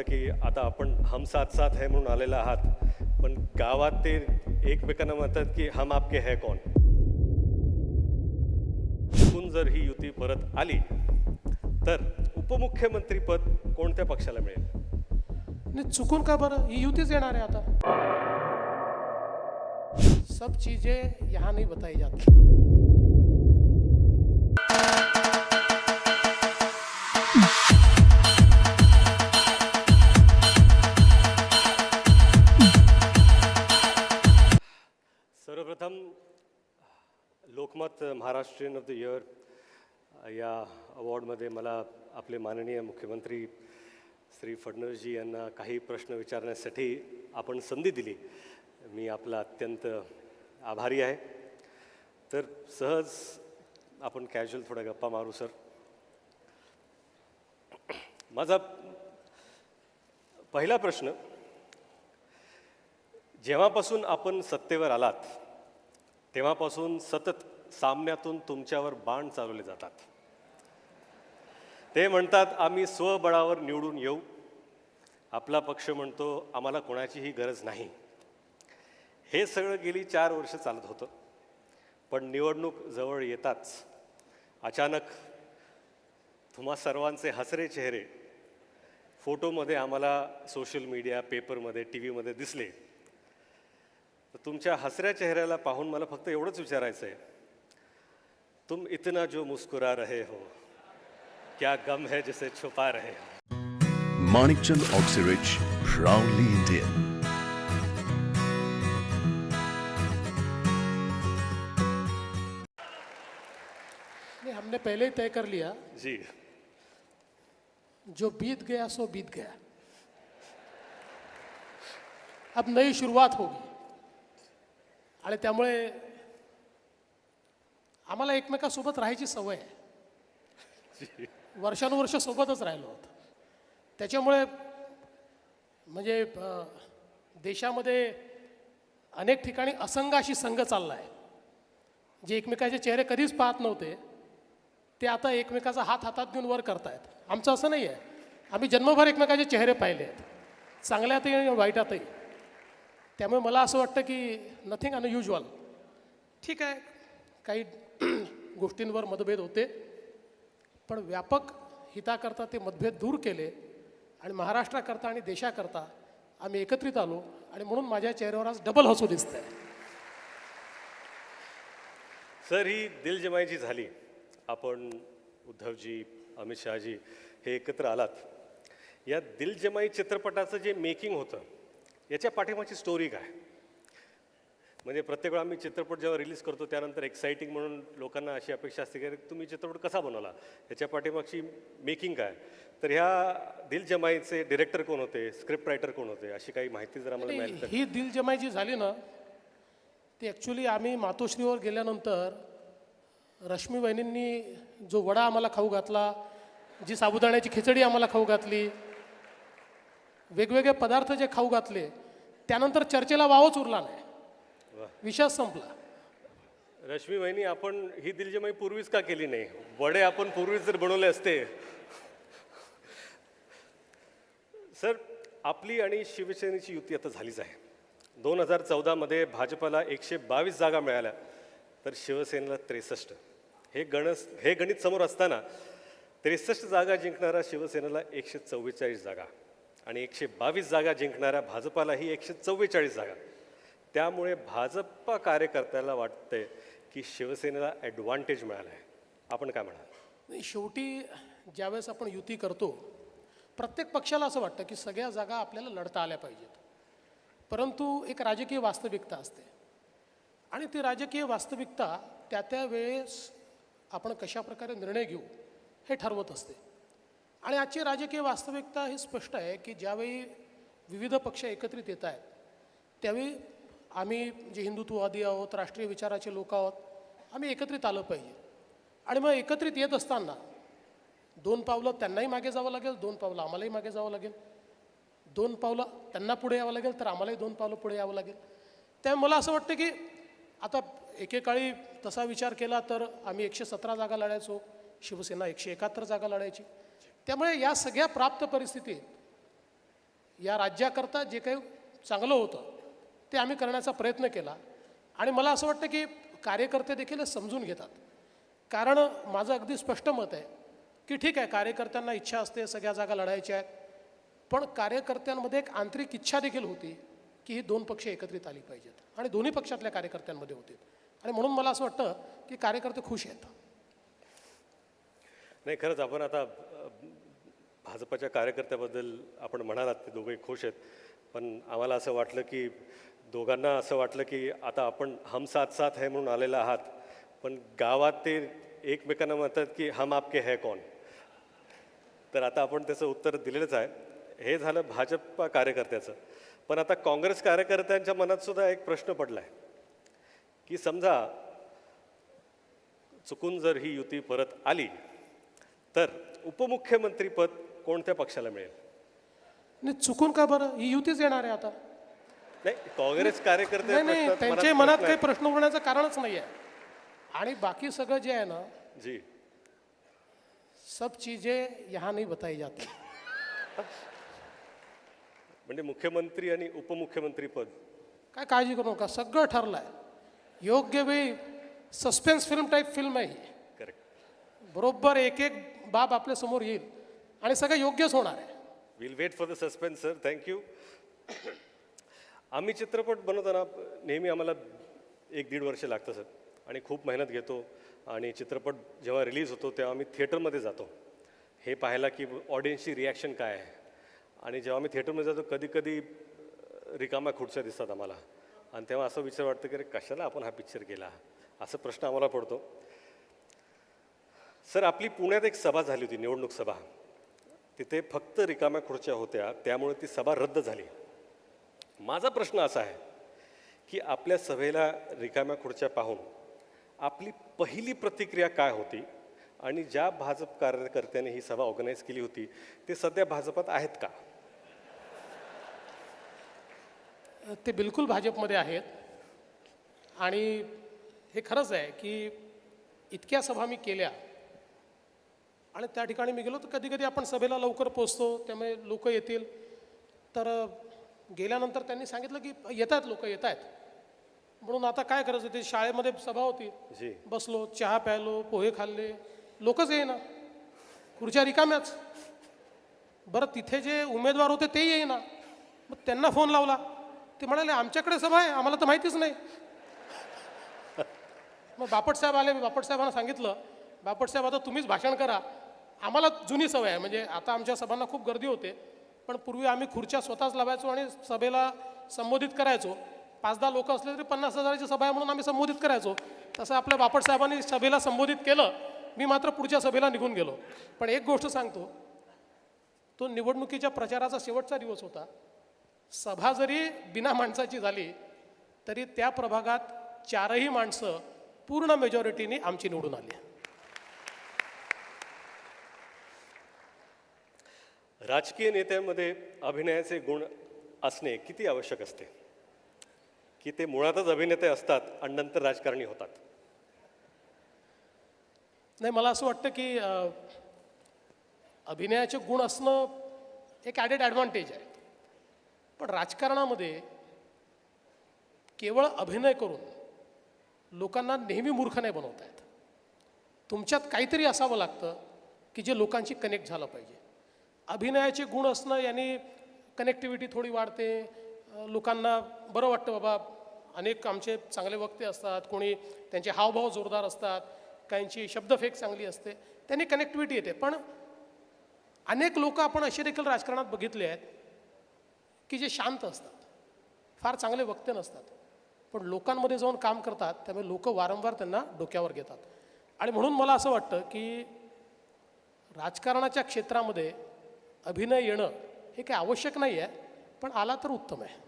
वाटलं की आता आपण हम साथ साथ है म्हणून आलेला आहात. पण गावात ते एकमेकांना म्हणतात की हम आपके है कौन? चुकून जर ही युती परत आली तर उपमुख्यमंत्रीपद कोणत्या पक्षाला मिळेल? नाही चुकून का बरं? ही युतीच येणार आहे आता. सब चीजें यहाँ नहीं बताई जाती. महाराष्ट्रीयन ऑफ द इयर या अवॉर्डमध्ये मला आपले माननीय मुख्यमंत्री श्री फडणवीसजी यांना काही प्रश्न विचारण्यासाठी आपण संधी दिली. मी आपला अत्यंत आभारी आहे. तर सहज आपण कॅज्युअल थोडा गप्पा मारू सर माझा पहिला प्रश्न जेव्हापासून आपण सत्तेवर आलात तेव्हापासून सतत सामन्यातून तुमच्यावर बाण चालवले जातात. ते म्हणतात आम्ही स्वबळावर निवडून येऊ. आपला पक्ष म्हणतो आम्हाला कोणाचीही गरज नाही. हे सगळं गेली चार वर्ष चालत होतं. पण निवडणूक जवळ येताच अचानक तुम्हा सर्वांचे हसरे चेहरे फोटोमध्ये आम्हाला सोशल मीडिया पेपरमध्ये टी व्हीमध्ये दिसले. तर तुमच्या हसऱ्या चेहऱ्याला पाहून मला फक्त एवढंच विचारायचं आहे तुम इतना जो मुस्कुरा रहे हो क्या गम है जिसे छुपा रहे हो? Oxyrich, proudly Indian. नहीं हमने पहले ही तय कर लिया। जी। जो बीत गया सो बीत गया। अब नई सुरुवात होगी। आणि त्यामुळे आम्हाला एकमेकासोबत राहायची सवय आहे. वर्षानुवर्ष सोबतच राहिलो आहोत त्याच्यामुळे म्हणजे देशामध्ये अनेक ठिकाणी असंघाशी संघ चालला आहे जे एकमेकाचे चेहरे कधीच पाहत नव्हते. ते आता एकमेकाचा हात हातात घेऊन वर करतायत. आमचं असं नाही आहे आम्ही जन्मभर एकमेकाचे चेहरे पाहिले आहेत. चांगल्यातही आणि वाईटातही. त्यामुळे मला असं वाटतं की नथिंग अनयुज्युअल ठीक आहे. काही गोष्टींवर मतभेद होते पण व्यापक हिताकरता ते मतभेद दूर केले आणि महाराष्ट्राकरता आणि देशाकरता आम्ही एकत्रित आलो आणि म्हणून माझ्या चेहऱ्यावर आज डबल हसू दिसतंय. सर ही दिलजमाईची झाली. आपण उद्धवजी अमित शहाजी हे एकत्र आलात. या दिलजमाई चित्रपटाचं जे मेकिंग होतं याच्या पाठीमागची स्टोरी काय? म्हणजे प्रत्येक वेळा आम्ही चित्रपट जेव्हा रिलीज करतो त्यानंतर एक्साइटिंग म्हणून लोकांना अशी अपेक्षा असते की तुम्ही चित्रपट कसा बनवला? याच्या पाठीमागची मेकिंग काय? तर ह्या दिलजमाईचे डिरेक्टर कोण होते? स्क्रिप्ट रायटर कोण होते? अशी काही माहिती जर आम्हाला मिळाली तर. ही दिल जमाई जी झाली ना ती ॲक्च्युली आम्ही मातोश्रीवर गेल्यानंतर रश्मी वहिनींनी जो वडा आम्हाला खाऊ घातला जी साबुदाण्याची खिचडी आम्हाला खाऊ घातली वेगवेगळे पदार्थ जे खाऊ घातले त्यानंतर चर्चेला वावच उरला नाही. वा. संपला. रश्मी वहिनी आपण ही दिलजमाई पूर्वीच का केली नाही? वडे आपण पूर्वीच जर बनवले असते. सर आपली आणि शिवसेनेची युती आता झालीच आहे. दोन हजार चौदामध्ये भाजपला एकशे बावीस जागा मिळाल्या तर शिवसेनेला त्रेसष्ट. हे गणस हे गणित समोर असताना त्रेसष्ट जागा जिंकणाऱ्या शिवसेनेला एकशे चव्वेचाळीस जागा आणि एकशे बावीस जागा जिंकणाऱ्या भाजपालाही एकशे चव्वेचाळीस जागा. त्यामुळे भाजपा कार्यकर्त्याला वाटतंय की शिवसेनेला ॲडव्हान्टेज मिळाला आहे आपण काय म्हणाल? नाही, शेवटी ज्यावेळेस आपण युती करतो प्रत्येक पक्षाला असं वाटतं की सगळ्या जागा आपल्याला लढता आल्या पाहिजेत. परंतु एक राजकीय वास्तविकता असते. आणि ती राजकीय वास्तविकता त्या त्या वेळेस आपण कशा प्रकारे निर्णय घेऊ हे ठरवत असते. आणि आजची राजकीय वास्तविकता ही स्पष्ट आहे की ज्यावेळी विविध पक्ष एकत्रित येत आहेत त्यावेळी आम्ही जे हिंदुत्ववादी आहोत राष्ट्रीय विचाराचे लोक आहोत आम्ही एकत्रित आलं पाहिजे. आणि मग एकत्रित येत असताना दोन पावलं त्यांनाही मागे जावं लागेल दोन पावलं आम्हालाही मागे जावं लागेल. दोन पावलं त्यांना पुढे यावं लागेल तर आम्हालाही दोन पावलं पुढे यावं लागेल. त्यामुळे मला असं वाटतं की आता एकेकाळी तसा विचार केला तर आम्ही एकशे सतरा जागा लढायचो शिवसेना एकशे एकाहत्तर जागा लढायची. त्यामुळे या सगळ्या प्राप्त परिस्थितीत या राज्याकरता जे काही चांगलं होतं ते आम्ही करण्याचा प्रयत्न केला. आणि मला असं वाटतं की कार्यकर्ते देखील समजून घेतात. कारण माझं अगदी स्पष्ट मत आहे की ठीक आहे कार्यकर्त्यांना इच्छा असते सगळ्या जागा लढायच्या आहेत. पण कार्यकर्त्यांमध्ये एक आंतरिक इच्छा देखील होती की ही दोन पक्ष एकत्रित आली पाहिजेत. आणि दोन्ही पक्षातल्या कार्यकर्त्यांमध्ये होते. आणि म्हणून मला असं वाटतं की कार्यकर्ते खुश आहेत. नाही खरंच आपण आता भाजपच्या कार्यकर्त्याबद्दल आपण म्हणालात ते दोघे खुश आहेत. पण आम्हाला असं वाटलं की दोघांना असं वाटलं की आता आपण हम साथ साथ है म्हणून आलेला आहात. पण गावात ते एकमेकांना म्हणतात की हम आपके है कौन? तर आता आपण त्याचं उत्तर दिलेलंच आहे. हे झालं भाजप कार्यकर्त्याचं. पण आता काँग्रेस कार्यकर्त्यांच्या मनात सुद्धा एक प्रश्न पडला आहे की समजा चुकून जर ही युती परत आली तर उपमुख्यमंत्रीपद कोणत्या पक्षाला मिळेल? नाही चुकून का बरं? ही युतीच येणार आहे आता. नाही काँग्रेस कार्यकर्ते नाही नाही प्रश्नात त्यांच्या मनात मनात प्रश्न काही प्रश्न उरण्याचं कारणच नाही आहे. आणि बाकी सगळं जे आहे ना आहे. जी. सब चीजें यहाँ नहीं बताई जाती. म्हणजे मुख्यमंत्री आणि उपमुख्यमंत्री पद. काय काळजी करू नका सगळं ठरलं आहे योग्य वेळी सस्पेन्स फिल्म टाईप फिल्म आहे ही. करेक्ट बरोबर एक एक बाब आपल्यासमोर येईल. आणि सगळं योग्यच होणार आहे. Will wait for the suspense sir thank you आम्ही चित्रपट बनवताना नेहमी आम्हाला एक दीड वर्ष लागतं सर. आणि खूप मेहनत घेतो. आणि चित्रपट जेव्हा रिलीज होतो तेव्हा आम्ही थिएटरमध्ये जातो. हे पाहायला की ऑडियन्सची रिॲक्शन काय आहे. आणि जेव्हा आम्ही थिएटरमध्ये जातो कधी कधी रिकाम्या खुर्च्या दिसतात आम्हाला. आणि तेव्हा असं विचार वाटतं की अरे कशाला आपण हा पिक्चर केला? असा प्रश्न आम्हाला पडतो. सर आपली पुण्यात एक सभा झाली होती निवडणूक सभा. तिथे फक्त रिकाम्या खुर्च्या होत्या. त्यामुळे ती सभा रद्द झाली. माझा प्रश्न असा आहे की आपल्या सभेला रिकाम्या खुर्च्या पाहून आपली पहिली प्रतिक्रिया काय होती आणि ज्या भाजप कार्यकर्त्याने ही सभा ऑर्गनाईज केली होती ते सध्या भाजपात आहेत का? ते बिलकुल भाजपमध्ये आहेत. आणि हे खरंच आहे की इतक्या सभा मी केल्या आणि त्या ठिकाणी मी गेलो तर कधी कधी आपण सभेला लवकर पोचतो त्यामुळे लोक येतील. तर गेल्यानंतर त्यांनी सांगितलं की येत आहेत लोक येत आहेत म्हणून आता काय करायचं? ते शाळेमध्ये सभा होती. बसलो चहा प्यायलो पोहे खाल्ले. लोकच येईना. खुर्च्या रिकाम्याच. बरं तिथे जे उमेदवार होते ते येईना. मग त्यांना फोन लावला. ते म्हणाले आमच्याकडे सभा आहे आम्हाला तर माहितीच नाही. मग बापटसाहेब आले. मी बापटसाहेबांना सांगितलं बापटसाहेब आता तुम्हीच भाषण करा. आम्हाला जुनी सवय आहे. म्हणजे आता आमच्या सभांना खूप गर्दी होते. पण पूर्वी आम्ही खुर्च्या स्वतःच लावायचो आणि सभेला संबोधित करायचो. पाच दहा लोक असले तरी पन्नास हजाराची सभा आहे म्हणून आम्ही संबोधित करायचो. तसं आपल्या बापटसाहेबांनी सभेला संबोधित केलं मी मात्र पुढच्या सभेला निघून गेलो. पण एक गोष्ट सांगतो तो निवडणुकीच्या प्रचाराचा शेवटचा दिवस होता. सभा जरी बिना माणसाची झाली तरी त्या प्रभागात चारही माणसं पूर्ण मेजॉरिटीने आमची निवडून आली. राजकीय नेत्यामध्ये अभिनयाचे गुण असणे किती आवश्यक असते? की ते मुळातच अभिनेते असतात आणि नंतर राजकारणी होतात? नाही मला असं वाटतं की अभिनयाचे गुण असणं एक ॲडेड ॲडव्हान्टेज आहे. पण राजकारणामध्ये केवळ अभिनय करून लोकांना नेहमी मूर्ख नाही बनवता येत. तुमच्यात काहीतरी असावं लागतं की जे लोकांशी कनेक्ट झालं पाहिजे. अभिनयाचे गुण असणं याने कनेक्टिव्हिटी थोडी वाढते. लोकांना बरं वाटतं बाबा अनेक आमचे चांगले वक्ते असतात कोणी त्यांचे हावभाव जोरदार असतात काहींची शब्दफेक चांगली असते त्यांनी कनेक्टिव्हिटी येते. पण अनेक लोक आपण असे देखील राजकारणात बघितले आहेत की जे शांत असतात. फार चांगले वक्ते नसतात. पण लोकांमध्ये जाऊन काम करतात त्यामुळे लोक वारंवार त्यांना डोक्यावर घेतात. आणि म्हणून मला असं वाटतं की राजकारणाच्या क्षेत्रामध्ये अभिनय येणं हे काही आवश्यक नाही आहे पण आला तर उत्तम आहे.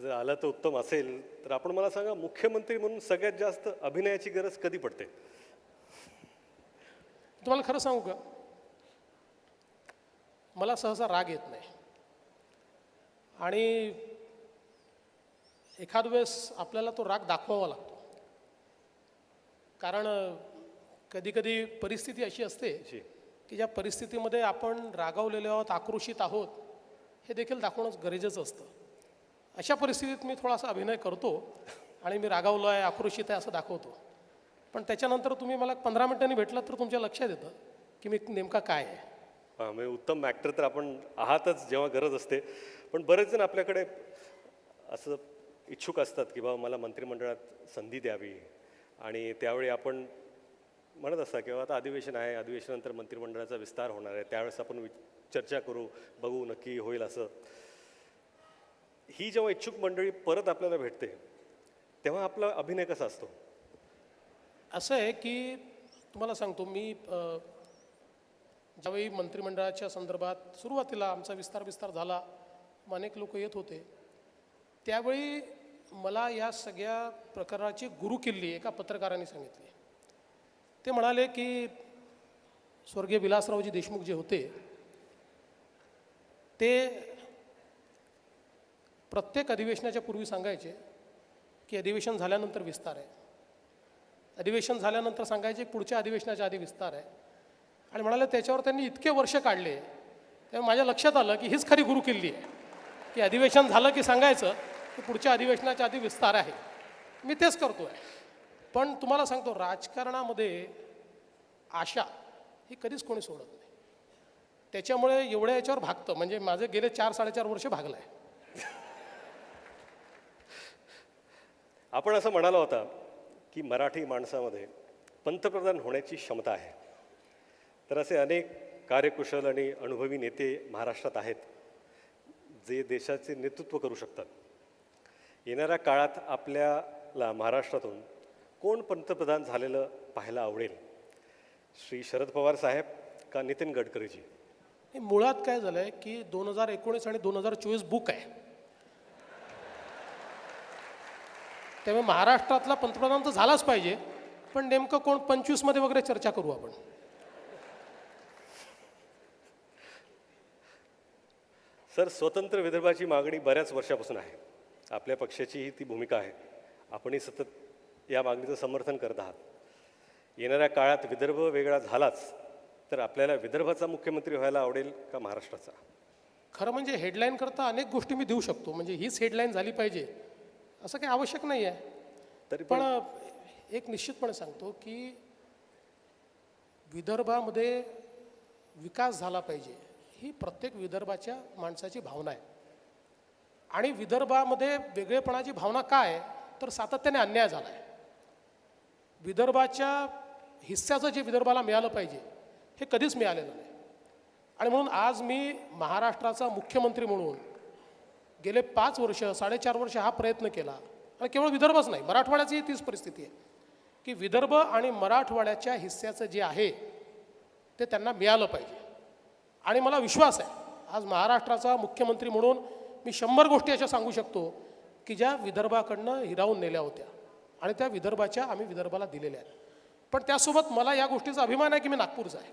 जर आलं तर उत्तम असेल तर आपण मला सांगा मुख्यमंत्री म्हणून सगळ्यात जास्त अभिनयाची गरज कधी पडते? तुम्हाला खरं सांगू का? मला सहसा राग येत नाही. आणि एखाद वेळेस आपल्याला तो राग दाखवावा लागतो. कारण कधी कधी परिस्थिती अशी असते की ज्या परिस्थितीमध्ये आपण रागावलेले आहोत आक्रोशित आहोत हे देखील दाखवणं गरजेचं असतं. अशा परिस्थितीत मी थोडासा अभिनय करतो आणि मी रागावलो आहे आक्रोशित आहे असं दाखवतो. पण त्याच्यानंतर तुम्ही मला पंधरा मिनिटांनी भेटलात तर तुमच्या लक्षात येतं की मी नेमका काय आहे. हां म्हणजे उत्तम ॲक्टर तर आपण आहातच जेव्हा गरज असते. पण बरेच जण आपल्याकडे असं इच्छुक असतात की बाबा मला मंत्रिमंडळात संधी द्यावी आणि त्यावेळी आपण म्हणत असता किंवा आता अधिवेशन आहे अधिवेशनानंतर मंत्रिमंडळाचा विस्तार होणार आहे त्यावेळेस आपण चर्चा करू बघू नक्की होईल असं. ही जेव्हा इच्छुक मंडळी परत आपल्याला भेटते तेव्हा आपला अभिनय कसा असतो? असं आहे की तुम्हाला सांगतो मी ज्यावेळी मंत्रिमंडळाच्या संदर्भात सुरुवातीला आमचा विस्तार विस्तार झाला अनेक लोक येत होते त्यावेळी मला या सगळ्या प्रकाराची गुरुकिल्ली एका पत्रकाराने सांगितली. ते म्हणाले की स्वर्गीय विलासरावजी देशमुख जे होते ते प्रत्येक अधिवेशनाच्या पूर्वी सांगायचे की अधिवेशन झाल्यानंतर विस्तार आहे. अधिवेशन झाल्यानंतर सांगायचे पुढच्या अधिवेशनाच्या आधी विस्तार आहे. आणि म्हणाले त्याच्यावर त्यांनी इतके वर्ष काढले तेव्हा माझ्या लक्षात आलं की हीच खरी गुरुकिल्ली आहे. की अधिवेशन झालं की सांगायचं की पुढच्या अधिवेशनाच्या आधी विस्तार आहे. मी तेच करतो आहे पण तुम्हाला सांगतो राजकारणामध्ये आशा ही कधीच कोणी सोडत नाही. त्याच्यामुळे एवढ्या याच्यावर भागतं. म्हणजे माझे गेले चार साडेचार वर्ष भागलं आहे आपण असं म्हणाला होता की मराठी माणसामध्ये पंतप्रधान होण्याची क्षमता आहे. तर असे अनेक कार्यकुशल आणि अनुभवी नेते महाराष्ट्रात आहेत जे देशाचे नेतृत्व करू शकतात. येणाऱ्या काळात आपल्याला महाराष्ट्रातून कोण पंतप्रधान झालेलं पाहायला आवडेल? श्री शरद पवार साहेब का नितीन गडकरीजी? हे मुळात काय झालं आहे की दोन हजार एकोणीस आणि दोन हजार चोवीस बुक आहे. त्यामुळे महाराष्ट्रातला पंतप्रधान तर झालाच पाहिजे पण नेमकं कोण पंचवीसमध्ये वगैरे चर्चा करू आपण? सर स्वतंत्र विदर्भाची मागणी बऱ्याच वर्षापासून आहे. आपल्या पक्षाचीही ती भूमिका आहे. आपणही सतत या मागणीचं समर्थन करत आहात. येणाऱ्या काळात विदर्भ वेगळा झालाच तर आपल्याला विदर्भाचा मुख्यमंत्री व्हायला आवडेल का महाराष्ट्राचा? खरं म्हणजे हेडलाईन करता अनेक गोष्टी मी देऊ शकतो म्हणजे हीच हेडलाईन झाली पाहिजे असं काही आवश्यक नाही आहे तरी पण पण एक निश्चितपणे सांगतो की विदर्भामध्ये विकास झाला पाहिजे ही प्रत्येक विदर्भाच्या माणसाची भावना आहे. आणि विदर्भामध्ये वेगळेपणाची भावना काय तर सातत्याने अन्याय झाला आहे विदर्भाच्या हिस्स्याचं जे विदर्भाला मिळालं पाहिजे हे कधीच मिळालेलं नाही. आणि म्हणून आज मी महाराष्ट्राचा मुख्यमंत्री म्हणून गेले पाच वर्ष साडेचार वर्ष हा प्रयत्न केला. आणि केवळ विदर्भच नाही मराठवाड्याचीही तीच परिस्थिती आहे. की विदर्भ आणि मराठवाड्याच्या हिस्स्याचं जे आहे ते त्यांना मिळालं पाहिजे. आणि मला विश्वास आहे आज महाराष्ट्राचा मुख्यमंत्री म्हणून मी शंभर गोष्टी अशा सांगू शकतो की ज्या विदर्भाकडनं हिरावून नेल्या होत्या. आणि त्या विदर्भाच्या आम्ही विदर्भाला दिलेल्या आहेत. पण त्यासोबत मला या गोष्टीचा अभिमान आहे की मी नागपूरचा आहे.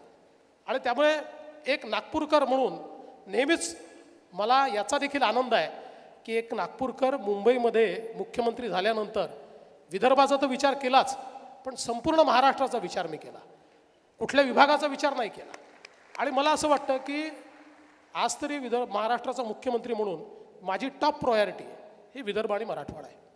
आणि त्यामुळे एक नागपूरकर म्हणून नेहमीच मला याचा देखील आनंद आहे की एक नागपूरकर मुंबईमध्ये मुख्यमंत्री झाल्यानंतर विदर्भाचा तर विचार केलाच पण संपूर्ण महाराष्ट्राचा विचार मी केला. कुठल्या विभागाचा विचार नाही केला. आणि मला असं वाटतं की आज तरी विदर्भ महाराष्ट्राचा मुख्यमंत्री म्हणून माझी टॉप प्रायोरिटी ही विदर्भ आणि मराठवाडा आहे.